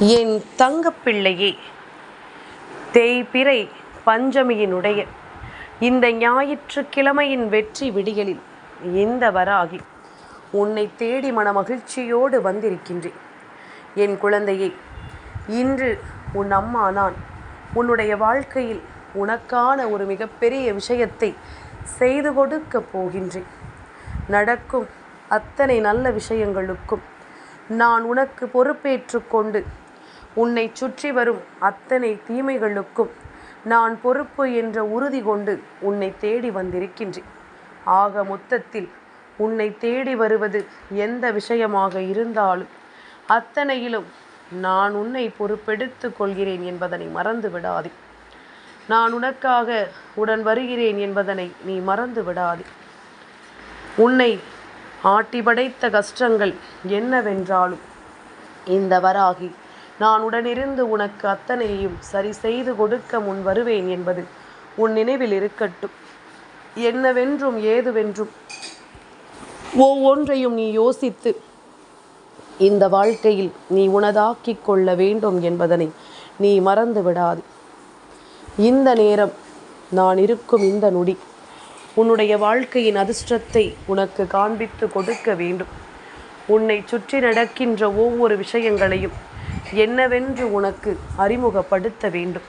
என் தங்கப்பிள்ளையே தேய்பிறை பஞ்சமியினுடைய இந்த ஞாயிற்றுக்கிழமையின் வெற்றி விடியலில் இந்த வராகி உன்னை தேடி மனமகிழ்ச்சியோடு வந்திருக்கின்றேன். என் குழந்தையே இன்று உன் அம்மா நான் உன்னுடைய வாழ்க்கையில் உனக்கான ஒரு மிகப்பெரிய விஷயத்தை செய்து கொடுக்கப் போகின்றேன். நடக்கும் அத்தனை நல்ல விஷயங்களுக்கும் நான் உனக்கு பொறுப்பேற்றுக்கொண்டு உன்னை சுற்றி வரும் அத்தனை தீமைகளுக்கும் நான் பொறுப்பு என்ற உறுதி கொண்டு உன்னை தேடி வந்திருக்கின்றேன். ஆக மொத்தத்தில் உன்னை தேடி வருவது எந்த விஷயமாக இருந்தாலும் அத்தனையிலும் நான் உன்னை பொறுப்பெடுத்துக் கொள்கிறேன் என்பதனை மறந்து விடாதே. நான் உனக்காக உடன் வருகிறேன் என்பதனை நீ மறந்து விடாதே. உன்னை ஆட்டி படைத்த கஷ்டங்கள் என்னவென்றாலும் இந்த வராகி நான் உடனிருந்து உனக்கு அத்தனையையும் சரி செய்து கொடுக்க முன் வருவேன் என்பது உன் நினைவில் இருக்கட்டும். என்னவென்றும் ஏதுவென்றும் ஒவ்வொன்றையும் நீ யோசித்து இந்த வாழ்க்கையில் நீ உனதாக்கிக் கொள்ள வேண்டும் என்பதனை நீ மறந்து விடாது இந்த நேரம் நான் இருக்கும் இந்த நொடி உன்னுடைய வாழ்க்கையின் அதிர்ஷ்டத்தை உனக்கு காண்பித்து கொடுக்க வேண்டும். உன்னை சுற்றி நடக்கின்ற ஒவ்வொரு விஷயங்களையும் என்னவென்று உனக்கு அறிமுகப்படுத்த வேண்டும்.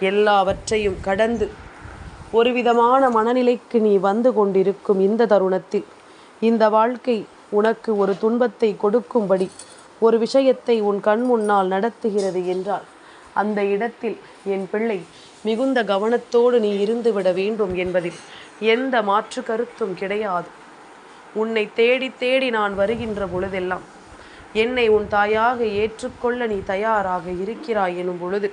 எல்லாவற்றையும் கடந்து ஒரு விதமான மனநிலைக்கு நீ வந்து கொண்டிருக்கும் இந்த தருணத்தில் இந்த வாழ்க்கை உனக்கு ஒரு துன்பத்தை கொடுக்கும்படி ஒரு விஷயத்தை உன் கண் முன்னால் நடத்துகிறது என்றால் அந்த இடத்தில் என் பிள்ளை மிகுந்த கவனத்தோடு நீ இருந்துவிட வேண்டும் என்பதில் எந்த மாற்று கருத்தும் கிடையாது. உன்னை தேடி தேடி நான் வருகின்ற பொழுதெல்லாம் என்னை உன் தாயாக ஏற்றுக்கொள்ள நீ தயாராக இருக்கிறாய் எனும் பொழுது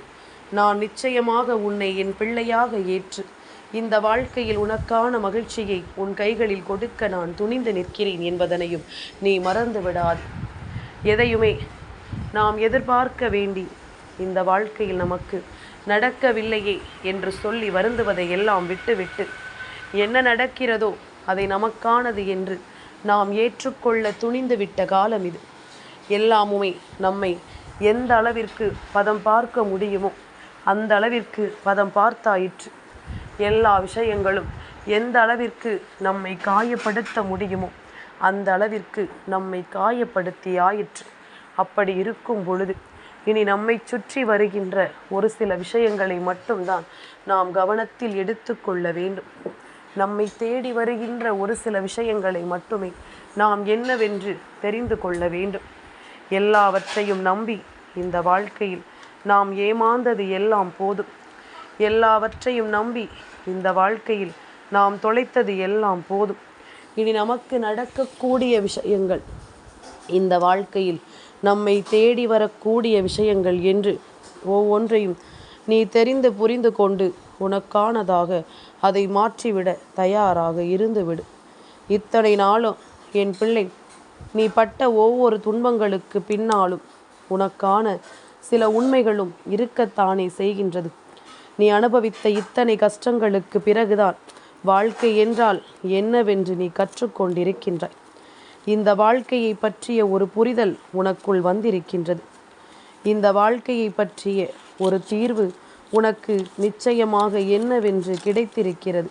நான் நிச்சயமாக உன்னை என் பிள்ளையாக ஏற்று இந்த வாழ்க்கையில் உனக்கான மகிழ்ச்சியை உன் கைகளில் கொடுக்க நான் துணிந்து நிற்கிறேன் என்பதனையும் நீ மறந்து விடாது. எதையுமே நாம் எதிர்பார்க்க வேண்டி இந்த வாழ்க்கையில் நமக்கு நடக்கவில்லையே என்று சொல்லி வருந்துவதை எல்லாம் விட்டுவிட்டு என்ன நடக்கிறதோ அதை நமக்கானது என்று நாம் ஏற்றுக்கொள்ள துணிந்துவிட்ட காலம் இது. எல்லாமுமே நம்மை எந்த அளவிற்கு பதம் பார்க்க முடியுமோ அந்த அளவிற்கு பதம் பார்த்தாயிற்று. எல்லா விஷயங்களும் எந்த அளவிற்கு நம்மை காயப்படுத்த முடியுமோ அந்த அளவிற்கு நம்மை காயப்படுத்தி ஆயிற்று அப்படி இருக்கும் பொழுது இனி நம்மை சுற்றி வருகின்ற ஒரு சில விஷயங்களை மட்டும்தான் நாம் கவனத்தில் எடுத்துக்கொள்ள வேண்டும். நம்மை தேடி வருகின்ற ஒரு சில விஷயங்களை மட்டுமே நாம் என்னவென்று தெரிந்து கொள்ள வேண்டும். எல்லாவற்றையும் நம்பி இந்த வாழ்க்கையில் நாம் ஏமாந்தது எல்லாம் போதும். எல்லாவற்றையும் நம்பி இந்த வாழ்க்கையில் நாம் தொலைத்தது எல்லாம் போதும். இனி நமக்கு நடக்கக்கூடிய விஷயங்கள் இந்த வாழ்க்கையில் நம்மை தேடி வரக்கூடிய விஷயங்கள் என்று ஒவ்வொன்றையும் நீ தெரிந்து புரிந்து கொண்டு உனக்கானதாக அதை மாற்றிவிட தயாராக இருந்துவிடு. இத்தனை நாளும் என் பிள்ளை நீ பட்ட ஒவ்வொரு துன்பங்களுக்கு பின்னாலும் உனக்கான சில உண்மைகளும் இருக்கத்தானே செய்கின்றது. நீ அனுபவித்த இத்தனை கஷ்டங்களுக்கு பிறகுதான் வாழ்க்கை என்றால் என்னவென்று நீ கற்றுக்கொண்டிருக்கின்றாய். இந்த வாழ்க்கையை பற்றிய ஒரு புரிதல் உனக்குள் வந்திருக்கின்றது. இந்த வாழ்க்கையை பற்றிய ஒரு தீர்வு உனக்கு நிச்சயமாக என்னவென்று கிடைத்திருக்கிறது.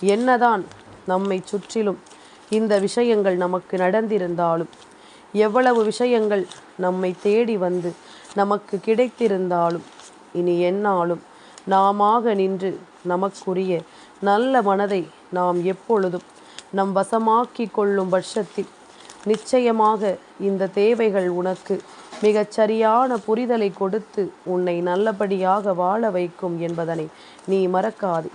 என்னதான் நம்மை சுற்றிலும் இந்த விஷயங்கள் நமக்கு நடந்திருந்தாலும் எவ்வளவு விஷயங்கள் நம்மை தேடி வந்து நமக்கு கிடைத்திருந்தாலும் இனி என்னாலும் நாமாக நின்று நமக்குரிய நல்ல மனதை நாம் எப்பொழுதும் நம் வசமாக்கி கொள்ளும் பட்சத்தில் நிச்சயமாக இந்த தேவைகள் உனக்கு மிகச் சரியான புரிதலை கொடுத்து உன்னை நல்லபடியாக வாழ வைக்கும் என்பதனை நீ மறக்காது.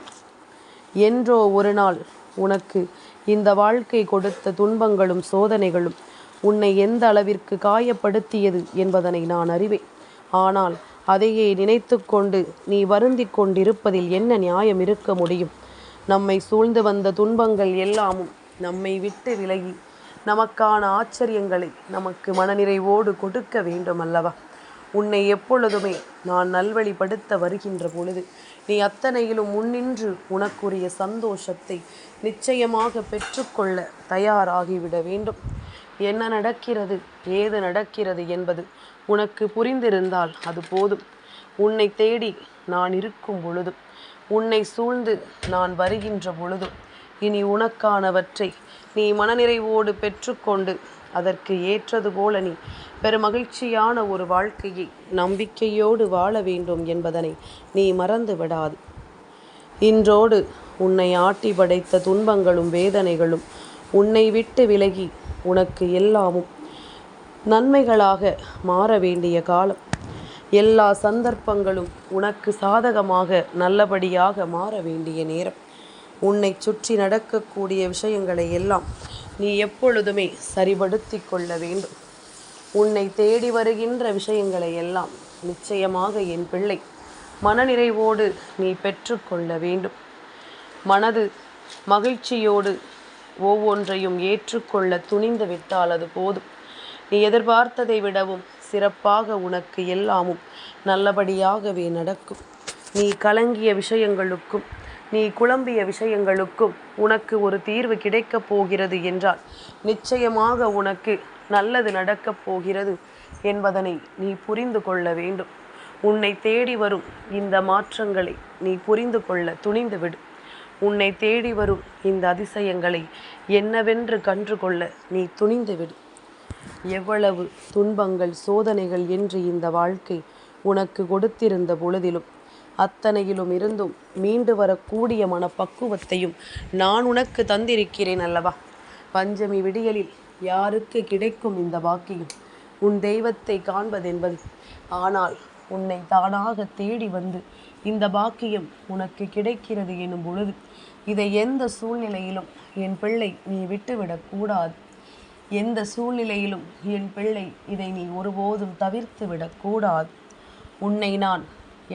என்றோ ஒரு நாள் உனக்கு இந்த வாழ்க்கை கொடுத்த துன்பங்களும் சோதனைகளும் உன்னை எந்த அளவிற்கு காயப்படுத்தியது என்பதனை நான் அறிவேன். ஆனால் அதையே நினைத்து கொண்டு நீ வருந்தி கொண்டிருப்பதில் என்ன நியாயம் இருக்க முடியும்? நம்மை சூழ்ந்து வந்த துன்பங்கள் எல்லாமும் நம்மை விட்டு விலகி நமக்கான ஆச்சரியங்களை நமக்கு மனநிறைவோடு கொடுக்க வேண்டும் அல்லவா உன்னை எப்பொழுதுமே நான் நல்வழிப்படுத்த வருகின்ற பொழுது நீ அத்தனையிலும் முன்னின்று உனக்குரிய சந்தோஷத்தை நிச்சயமாக பெற்றுக்கொள்ள தயாராகிவிட வேண்டும். என்ன நடக்கிறது? ஏது நடக்கிறது என்பது உனக்கு புரிந்திருந்தால் அது போதும். உன்னை தேடி நான் இருக்கும் பொழுதும் உன்னை சூழ்ந்து நான் வருகின்ற பொழுதும் இனி உனக்கானவற்றை நீ மனநிறைவோடு பெற்றுக்கொண்டு அதற்கு ஏற்றது போல நீ. பெருமகிழ்ச்சியான ஒரு வாழ்க்கையை நம்பிக்கையோடு வாழ வேண்டும் என்பதனை நீ மறந்து விடாது. இன்றோடு உன்னை ஆட்டி படைத்த துன்பங்களும் வேதனைகளும் உன்னை விட்டு விலகி உனக்கு எல்லாமும் நன்மைகளாக மாற வேண்டிய காலம். எல்லா சந்தர்ப்பங்களும் உனக்கு சாதகமாக நல்லபடியாக மாற வேண்டிய நேரம். உன்னை சுற்றி நடக்கக்கூடிய விஷயங்களை எல்லாம் நீ எப்பொழுதுமே சரிபடுத்தி கொள்ள வேண்டும். உன்னை தேடி வருகின்ற விஷயங்களை எல்லாம் நிச்சயமாக என் பிள்ளை மனநிறைவோடு நீ பெற்றுக்கொள்ள வேண்டும். மனது மகிழ்ச்சியோடு ஒவ்வொன்றையும் ஏற்றுக்கொள்ள துணிந்து விட்டால் அது போதும். நீ எதிர்பார்த்ததை விடவும் சிறப்பாக உனக்கு எல்லாமும் நல்லபடியாகவே நடக்கும். நீ கலங்கிய விஷயங்களுக்கும் நீ குழம்பிய விஷயங்களுக்கும் உனக்கு ஒரு தீர்வு கிடைக்கப் போகிறது என்றால் நிச்சயமாக உனக்கு நல்லது நடக்கப் போகிறது என்பதனை நீ புரிந்து கொள்ள வேண்டும். உன்னை தேடி வரும் இந்த மாற்றங்களை நீ புரிந்து கொள்ள துணிந்துவிடு உன்னை தேடி வரும் இந்த அதிசயங்களை என்னவென்று கண்டுகொள்ள நீ துணிந்துவிடு எவ்வளவு துன்பங்கள் சோதனைகள் என்று இந்த வாழ்க்கை உனக்கு கொடுத்திருந்த பொழுதிலும் அத்தனையிலும் இருந்தும் மீண்டு வரக்கூடிய மனப்பக்குவத்தையும் நான் உனக்கு தந்திருக்கிறேன் அல்லவா? பஞ்சமி விடியலில் யாருக்கு கிடைக்கும் இந்த பாக்கியம்? உன் தெய்வத்தை காண்பதென்பது. ஆனால் உன்னை தானாக தேடி வந்து இந்த பாக்கியம் உனக்கு கிடைக்கிறது எனும் பொழுது இதை எந்த சூழ்நிலையிலும் என் பிள்ளை நீ விட்டுவிடக்கூடாது எந்த சூழ்நிலையிலும் என் பிள்ளை இதை நீ ஒருபோதும் தவிர்த்து விடக்கூடாது உன்னை நான்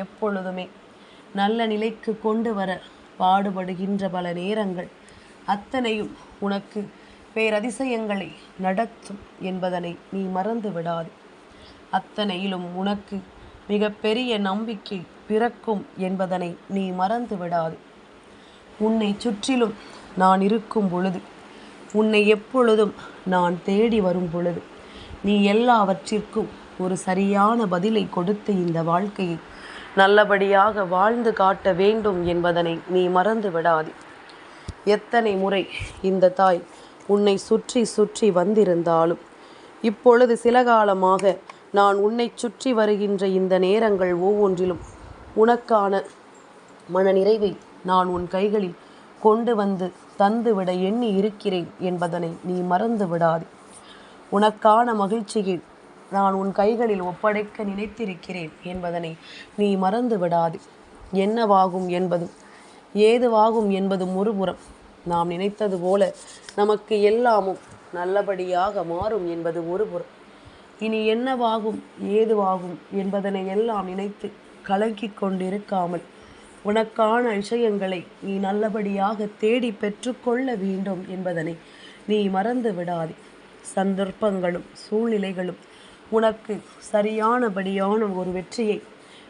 எப்பொழுதுமே நல்ல நிலைக்கு கொண்டு வர பாடுபடுகின்ற பல நேரங்கள் அத்தனையும் உனக்கு பேரதிசயங்களை நடத்தும் என்பதனை நீ மறந்து விடாது. அத்தனையிலும் உனக்கு மிகப்பெரிய நம்பிக்கை பிறக்கும் என்பதனை நீ மறந்து விடாது. உன்னை சுற்றிலும் நான் இருக்கும் பொழுது உன்னை எப்பொழுதும் நான் தேடி வரும் பொழுது நீ எல்லாவற்றிற்கும் ஒரு சரியான பதிலை கொடுத்து இந்த வாழ்க்கையை நல்லபடியாக வாழ்ந்து காட்ட வேண்டும் என்பதனை நீ மறந்து விடாது. எத்தனை முறை இந்த தாய் உன்னை சுற்றி சுற்றி வந்திருந்தாலும் இப்பொழுது சில காலமாக நான் உன்னை சுற்றி வருகின்ற இந்த நேரங்கள் ஒவ்வொன்றிலும் உனக்கான மன நிறைவை நான் உன் கைகளில் கொண்டு வந்து தந்துவிட எண்ணி இருக்கிறேன் என்பதனை நீ மறந்து விடாது. உனக்கான மகிழ்ச்சியை நான் உன் கைகளில் ஒப்படைக்க நினைத்திருக்கிறேன் என்பதனை நீ மறந்து விடாது என்னவாகும் என்பதும் ஏதுவாகும் என்பதும் ஒருபுறம் நாம் நினைத்தது போல நமக்கு எல்லாமும் நல்லபடியாக மாறும் என்பது ஒருபுறம். இனி என்னவாகும் ஏதுவாகும் என்பதனை எல்லாம் நினைத்து கலங்கிக் கொண்டிருக்காமல் உனக்கான விஷயங்களை நீ நல்லபடியாக தேடி பெற்றுக்கொள்ள வேண்டும் என்பதனை நீ மறந்து விடாதே சந்தர்ப்பங்களும் சூழ்நிலைகளும் உனக்கு சரியானபடியான ஒரு வெற்றியை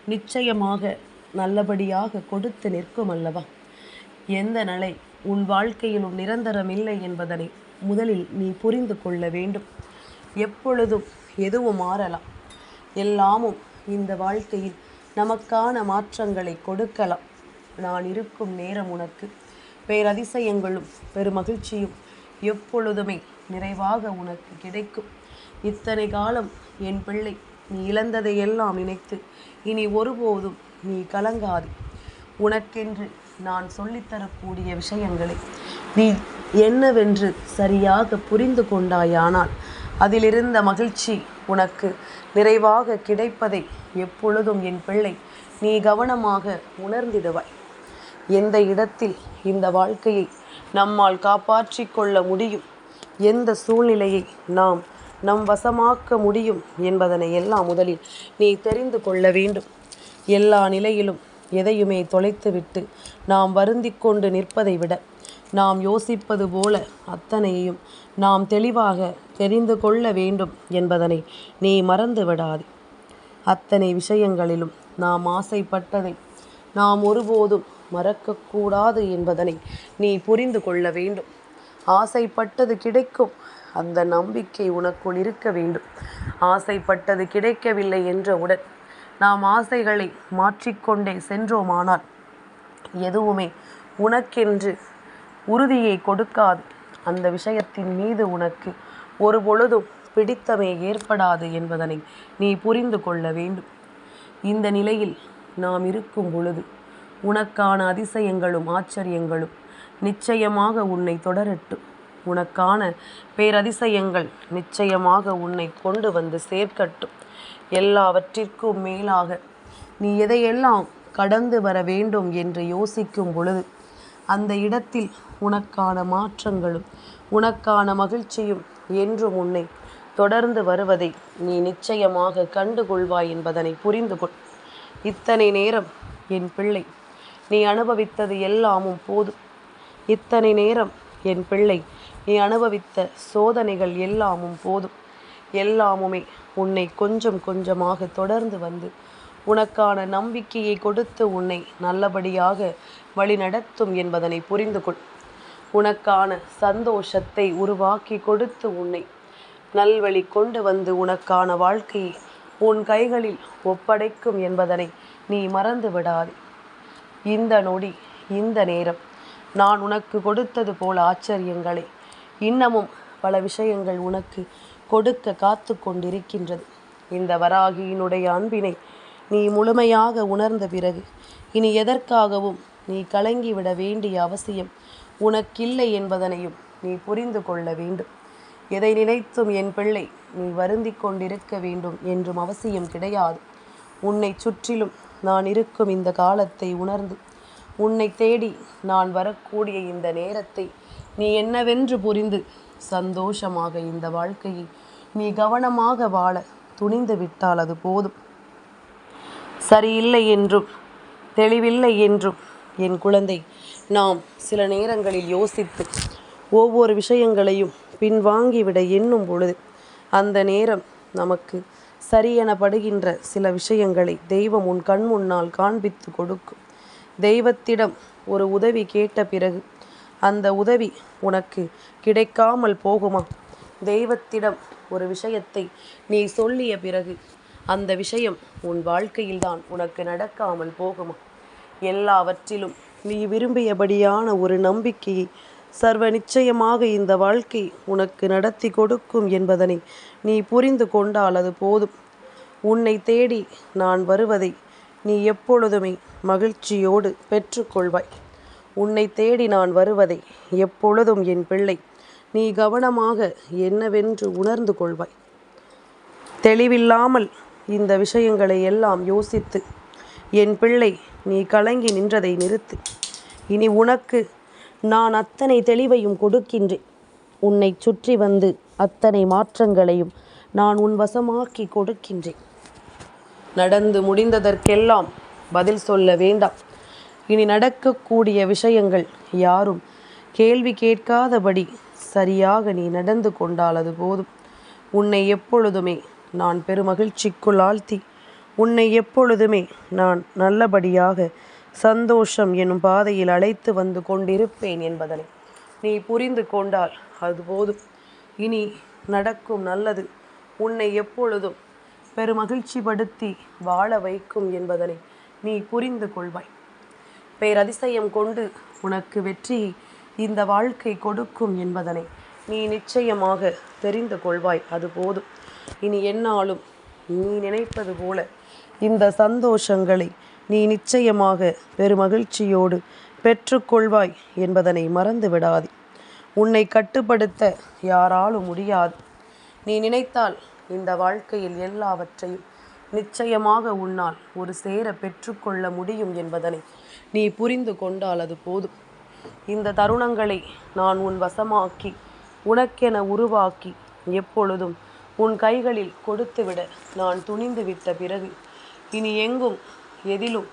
நிச்சயமாக நல்லபடியாக கொடுத்து நிற்கும் அல்லவா? எந்த நிலை உன் வாழ்க்கையிலும் நிரந்தரமில்லை என்பதனை முதலில் நீ புரிந்து கொள்ள வேண்டும். எப்பொழுதும் எதுவும் மாறலாம். எல்லாமும் இந்த வாழ்க்கையில் நமக்கான மாற்றங்களை கொடுக்கலாம். நான் இருக்கும் நேரம் உனக்கு பேரதிசயங்களும் பெருமகிழ்ச்சியும் எப்பொழுதுமே நிறைவாக உனக்கு கிடைக்கும். இத்தனை காலம் என் பிள்ளை நீ இழந்ததையெல்லாம் நினைத்து இனி ஒருபோதும் நீ கலங்காது. உனக்கென்று நான் சொல்லித்தரக்கூடிய விஷயங்களை நீ என்னவென்று சரியாக புரிந்து கொண்டாயானால் அதிலிருந்த மகிழ்ச்சி உனக்கு நிறைவாக கிடைப்பதை எப்பொழுதும் என் பிள்ளை நீ கவனமாக உணர்ந்திடுவாய். எந்த இடத்தில் இந்த வாழ்க்கையை நம்மால் காப்பாற்றிக் கொள்ள முடியும்? எந்த சூழ்நிலையை நாம் நம் வசமாக்க முடியும் என்பதனை எல்லாம் முதலில் நீ தெரிந்து கொள்ள வேண்டும். எல்லா நிலையிலும் எதையுமே தொலைத்துவிட்டு நாம் வருந்தி கொண்டு நிற்பதை விட நாம் யோசிப்பது போல அத்தனையையும் நாம் தெளிவாக தெரிந்து கொள்ள வேண்டும் என்பதனை நீ மறந்து விடாது. அத்தனை விஷயங்களிலும் நாம் ஆசைப்பட்டதை நாம் ஒருபோதும் மறக்கக்கூடாது என்பதனை நீ புரிந்து கொள்ள வேண்டும். ஆசைப்பட்டது கிடைக்கும் அந்த நம்பிக்கை உனக்குள் இருக்க வேண்டும். ஆசைப்பட்டது கிடைக்கவில்லை என்றவுடன் நாம் ஆசைகளை மாற்றிக்கொண்டே சென்றோமானால் எதுவுமே உனக்கென்று உறுதியை கொடுக்காது. அந்த விஷயத்தின் மீது உனக்கு ஒரு பொழுதும் பிடித்தமே ஏற்படாது என்பதனை நீ புரிந்து கொள்ள வேண்டும். இந்த நிலையில் நாம் இருக்கும் பொழுது உனக்கான அதிசயங்களும் ஆச்சரியங்களும் நிச்சயமாக உன்னை தொடரட்டும். உனக்கான பேரதிசயங்கள் நிச்சயமாக உன்னை கொண்டு வந்து சேர்க்கட்டும். எல்லாவற்றிற்கும் மேலாக நீ எதையெல்லாம் கடந்து வர வேண்டும் என்று யோசிக்கும் பொழுது அந்த இடத்தில் உனக்கான மாற்றங்களும் உனக்கான மகிழ்ச்சியும் என்றும் உன்னை தொடர்ந்து வருவதை நீ நிச்சயமாக கண்டுகொள்வாய் என்பதனை புரிந்து கொள் இத்தனை நேரம் என் பிள்ளை நீ அனுபவித்தது எல்லாமும் போதும். இத்தனை நேரம் என் பிள்ளை நீ அனுபவித்த சோதனைகள் எல்லாமும் போதும். எல்லாமுமே உன்னை கொஞ்சம் கொஞ்சமாக தொடர்ந்து வந்து உனக்கான நம்பிக்கையை கொடுத்து உன்னை நல்லபடியாக வழிநடத்தும் என்பதனை புரிந்து கொள். உனக்கான சந்தோஷத்தை உருவாக்கி கொடுத்து உன்னை நல்வழி கொண்டு வந்து உனக்கான வாழ்க்கையை உன் கைகளில் ஒப்படைக்கும் என்பதனை நீ மறந்து விடாதே இந்த நொடி இந்த நேரம் நான் உனக்கு கொடுத்தது போல ஆச்சரியங்களை. இன்னமும் பல விஷயங்கள் உனக்கு கொடுக்க காத்து கொண்டிருக்கின்றது. இந்த வராகியினுடைய அன்பினை நீ முழுமையாக உணர்ந்த பிறகு இனி எதற்காகவும் நீ கலங்கிவிட வேண்டிய அவசியம் உனக்கில்லை என்பதனையும் நீ புரிந்து கொள்ள வேண்டும். எதை நினைத்தும் என் பிள்ளை நீ வருந்தி கொண்டிருக்க வேண்டும் என்றும் அவசியம் கிடையாது. உன்னை சுற்றிலும் நான் இருக்கும் இந்த காலத்தை உணர்ந்து உன்னை தேடி நான் வரக்கூடிய இந்த நேரத்தை நீ என்னவென்று புரிந்து சந்தோஷமாக இந்த வாழ்க்கையை நீ கவனமாக வாழ துணிந்து விட்டால் அது போதும். சரியில்லை என்றும் தெளிவில்லை என்றும் என் குழந்தை நாம் சில நேரங்களில் யோசித்து ஒவ்வொரு விஷயங்களையும் பின்வாங்கிவிட எண்ணும் பொழுது அந்த நேரம் நமக்கு சரியெனப்படுகின்ற சில விஷயங்களை தெய்வம் உன் கண் முன்னால் காண்பித்து கொடுக்கும். தெய்வத்திடம் ஒரு உதவி கேட்ட பிறகு அந்த உதவி உனக்கு கிடைக்காமல் போகுமா? தெய்வத்திடம் ஒரு விஷயத்தை நீ சொல்லிய பிறகு அந்த விஷயம் உன் வாழ்க்கையில்தான் உனக்கு நடக்காமல் போகுமா? எல்லாவற்றிலும் நீ விரும்பியபடியான ஒரு நம்பிக்கையை சர்வ நிச்சயமாக இந்த வாழ்க்கை உனக்கு நடத்தி கொடுக்கும் என்பதனை நீ புரிந்து கொண்டால் அது போதும். உன்னை தேடி நான் வருவதை நீ எப்பொழுதுமே மகிழ்ச்சியோடு பெற்றுக்கொள்வாய். உன்னை தேடி நான் வருவதை எப்பொழுதும் என் பிள்ளை. நீ கவனமாக என்னவென்று உணர்ந்து கொள்வாய். தெளிவில்லாமல் இந்த விஷயங்களை எல்லாம் யோசித்து என் பிள்ளை நீ கலங்கி நின்றதை நிறுத்து. இனி உனக்கு நான் அத்தனை தெளிவையும் கொடுக்கின்றேன். உன்னை சுற்றி வந்து அத்தனை மாற்றங்களையும் நான் உன் வசமாக்கி கொடுக்கின்றேன். நடந்து முடிந்ததற்கெல்லாம் பதில் சொல்ல வேண்டாம். இனி நடக்கக்கூடிய விஷயங்கள் யாரும் கேள்வி கேட்காதபடி சரியாக நீ நடந்து கொண்டால் அது போதும். உன்னை எப்பொழுதுமே நான் பெருமகிழ்ச்சிக்குள் ஆழ்த்தி உன்னை எப்பொழுதுமே நான் நல்லபடியாக சந்தோஷம் எனும் பாதையில் அழைத்து வந்து கொண்டிருப்பேன் என்பதனை நீ புரிந்து கொண்டால் அது போதும். இனி நடக்கும் நல்லது உன்னை எப்பொழுதும் பெருமகிழ்ச்சிப்படுத்தி வாழ வைக்கும் என்பதனை நீ புரிந்து கொள்வாய். பேரதிசயம் கொண்டு உனக்கு வெற்றியை இந்த வாழ்க்கை கொடுக்கும் என்பதனை நீ நிச்சயமாக தெரிந்து கொள்வாய் அது போதும். இனி என்னாலும் நீ நினைப்பது போல இந்த சந்தோஷங்களை நீ நிச்சயமாக பெருமகிழ்ச்சியோடு பெற்றுக்கொள்வாய் என்பதனை மறந்து விடாதே. உன்னை கட்டுப்படுத்த யாராலும் முடியாது. நீ நினைத்தால் இந்த வாழ்க்கையில் எல்லாவற்றையும் நிச்சயமாக உன்னால் ஒரு சேர பெற்றுக்கொள்ள முடியும் என்பதனை நீ புரிந்து கொண்டால் அது போதும். இந்த தருணங்களை நான் உன் வசமாக்கி உனக்கென உருவாக்கி எப்பொழுதும் உன் கைகளில் கொடுத்துவிட நான் துணிந்து விட்ட பிறகு இனி எங்கும் எதிலும்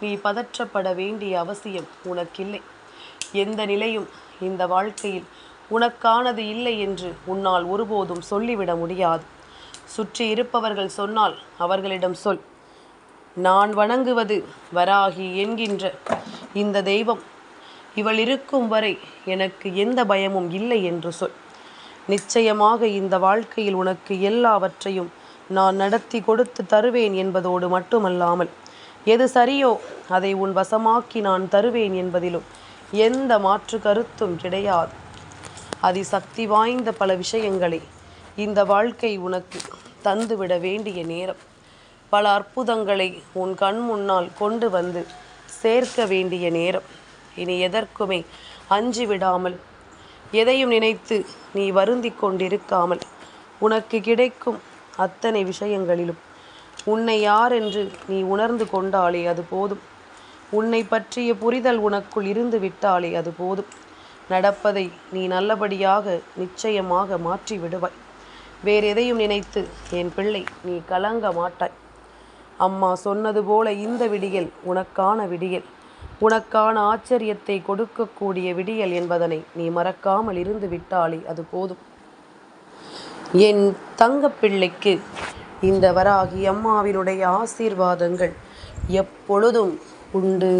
நீ பதற்றப்பட வேண்டிய அவசியம் உனக்கில்லை. எந்த நிலையும் இந்த வாழ்க்கையில் உனக்கானது இல்லை என்று உன்னால் ஒருபோதும் சொல்லிவிட முடியாது. சுற்றி இருப்பவர்கள் சொன்னால் அவர்களிடம் சொல். நான் வணங்குவது வராகி என்கின்ற இந்த தெய்வம். இவள் இருக்கும் வரை எனக்கு எந்த பயமும் இல்லை என்று சொல். நிச்சயமாக இந்த வாழ்க்கையில் உனக்கு எல்லாவற்றையும் நான் நடத்தி கொடுத்து தருவேன் என்பதோடு மட்டுமல்லாமல் எது சரியோ அதை உன் வசமாக்கி நான் தருவேன் என்பதிலும் எந்த மாற்று கருத்தும் கிடையாது. அதிசக்தி வாய்ந்த பல விஷயங்களை இந்த வாழ்க்கை உனக்கு தந்துவிட வேண்டிய நேரம். பல அற்புதங்களை உன் கண் முன்னால் கொண்டு வந்து சேர்க்க வேண்டிய நேரம். இனி எதற்குமே அஞ்சு விடாமல் எதையும் நினைத்து நீ வருந்தி கொண்டிருக்காமல் உனக்கு கிடைக்கும் அத்தனை விஷயங்களிலும். உன்னை யார் என்று நீ உணர்ந்து கொண்டாலே அது போதும். உன்னை பற்றிய புரிதல் உனக்குள் இருந்து விட்டாலே அது போதும். நடப்பதை நீ நல்லபடியாக நிச்சயமாக மாற்றி விடுவாய் வேறு எதையும் நினைத்து என் பிள்ளை நீ கலங்க மாட்டாய். அம்மா சொன்னது போல இந்த விடியல் உனக்கான விடியல். உனக்கான ஆச்சரியத்தை கொடுக்கக்கூடிய விடியல் என்பதனை நீ மறக்காமல் இருந்து விட்டாலே அது போதும். என் தங்கப்பிள்ளைக்கு இந்த வராகி அம்மாவினுடைய ஆசீர்வாதங்கள் எப்பொழுதும் உண்டு.